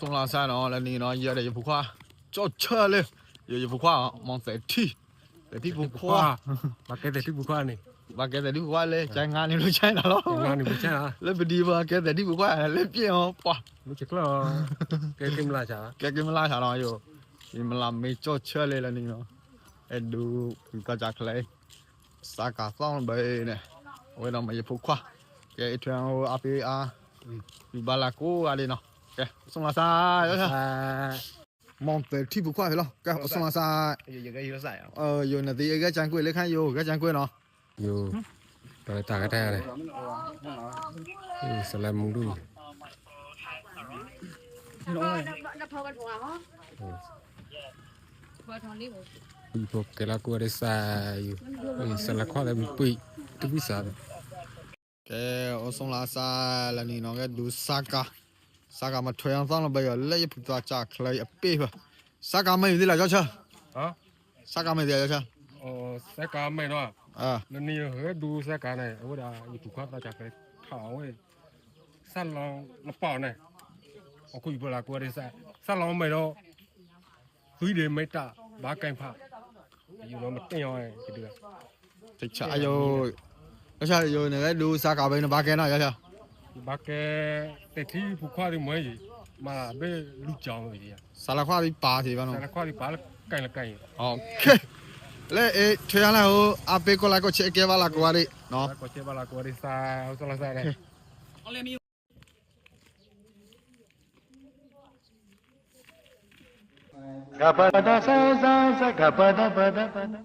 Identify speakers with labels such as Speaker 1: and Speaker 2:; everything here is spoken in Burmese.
Speaker 1: 中朗山哦，那你呢也得一幅画，叫车嘞，有一幅画哦，忙在踢，在踢不画，
Speaker 2: 把给在踢不画呢。
Speaker 1: và cái này đi qua lên chạy ngang đi nó chạy nào đó ngang đi
Speaker 2: chạy nào
Speaker 1: lên bên đi và cái này đi qua lên bên họ pa
Speaker 2: nó chắc là cái kim la chả
Speaker 1: cái kim la chả nói rồi mình làm mấy chỗ chơi lên là nó em đủ người ta chắc lấy sa cả xong này ôi nó mày phụ khoa cái thằng ở phía à vì bà nào ကဲဆုံးလာစားရစားမောင်တယ်ထိဘူးခွာပြီလားကဲဆုံးလာစား
Speaker 3: ရေရေကရေစားရအောင်
Speaker 1: အော်ယိုနေဒီရေကကြံကွေလေခန့်ယိုကကြံကွေနော်
Speaker 2: ယိုတော့တာကတဲ့ရတယ်ဆလမ်မူလူနော်
Speaker 3: နော်ဖောက်ကန်ပေါ်အောင်
Speaker 2: ဖောက်ထောင်းလေးကိုဒီပေါ်ကလာကွာရစားယူဆလခွာလည်းပြိတူပြီးစားတယ်
Speaker 1: ကဲအဆုံးလာစားလာနေတော့ကဒူစကာ စကားမထွေအောင်သောင်းလို့ပဲရလက်ရပူတာချခလိုက်အပေးပါစကားမင်းဒီလာကြောက်ချာ
Speaker 2: ဟမ်
Speaker 1: စကားမင်းဒီလာကြောက်ချာ
Speaker 2: โอ้สักการไม่เนาะ
Speaker 1: อ่า
Speaker 2: แล้วนี่เฮ้ดูสักการไหนโอ้ดาอยู่ถูกข้าตาจากเลยถาวเว้ยสั้นลองมาป่อเนี่ยเอาคุยเวลากลัวได้สั้นสั้นลองไม่เนาะคุยเดี๋ยวไม่ตาบ้าไก่ผ่าอยู่เนาะมันเตี้ยไงกี่เดือน
Speaker 1: ติดชาโยแล้วชาโยเนี่ยดูสักการไปเนาะบ้าไก่เนาะยาชา
Speaker 2: ဘာကဲတတိပုခွားဒီမွေးကြီးမာဘဲလူကြောင်ကြီး
Speaker 1: ဆာလခွားဒီပါစီဘာနော်ဆာ
Speaker 2: လခွားဒီပါလကင်လကင်
Speaker 1: โอเคလေအေးထွေရလာဟိုအပေကိုလာကိုချေကဲပါလာကွာရီနော်
Speaker 2: ကိုချေပါလာကွာရီစာဟိုဆလာစားရဲ
Speaker 1: အော်လေမီ
Speaker 4: ကပဒသဇာကပဒပဒပဒ